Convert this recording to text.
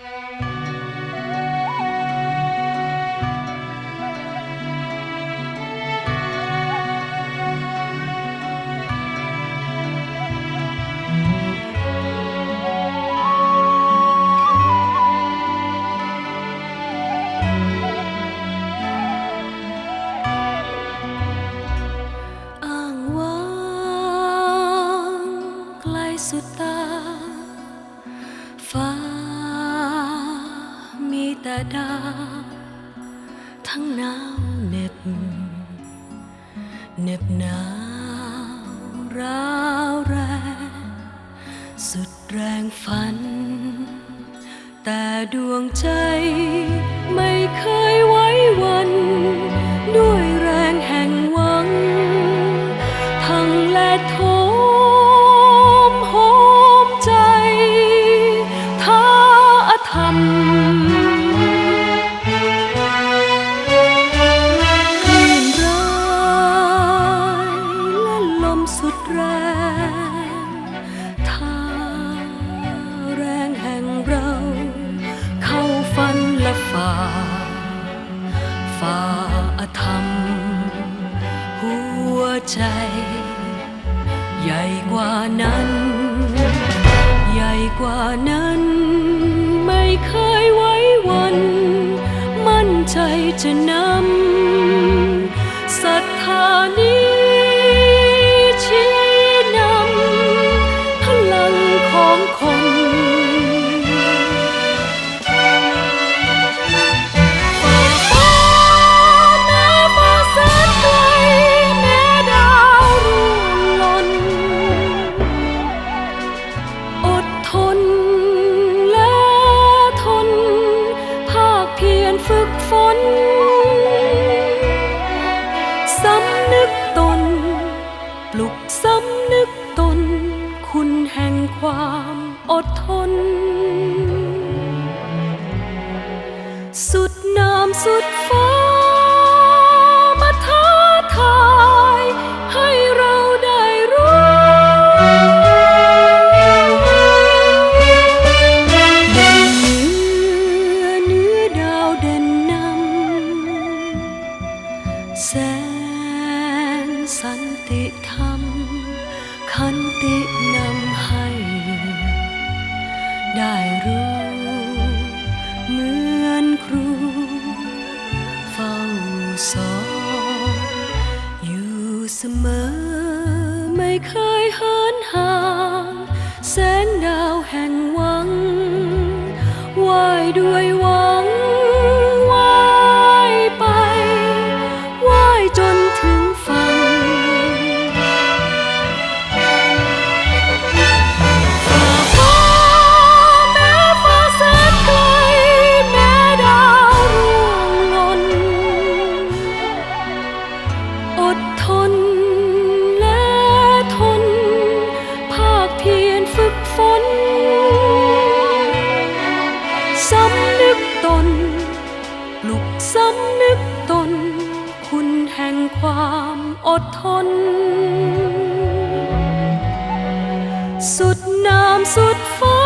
อ้ แต่ดาวทั้งหนาวเหน็บเหน็บหนาวร้าวแรงสุดแรงฝัน แต่ดวงใจไม่ ใจ ใหญ่กว่านั้น ใหญ่กว่านั้น ไม่เคยไว้วัน มั่นใจจะนำศรัทธานี้ ความอดทน สุดน้ำสุดฟ้ามาท้าทายให้เราได้รู้ เด่นเหนือเนื้อดาวเด่นนำแสงสันติธรรม ขันตินำให้ ได้รู้ เหมือนครู เฝ้าสอน อดทน สุดน้ำสุดฟ้า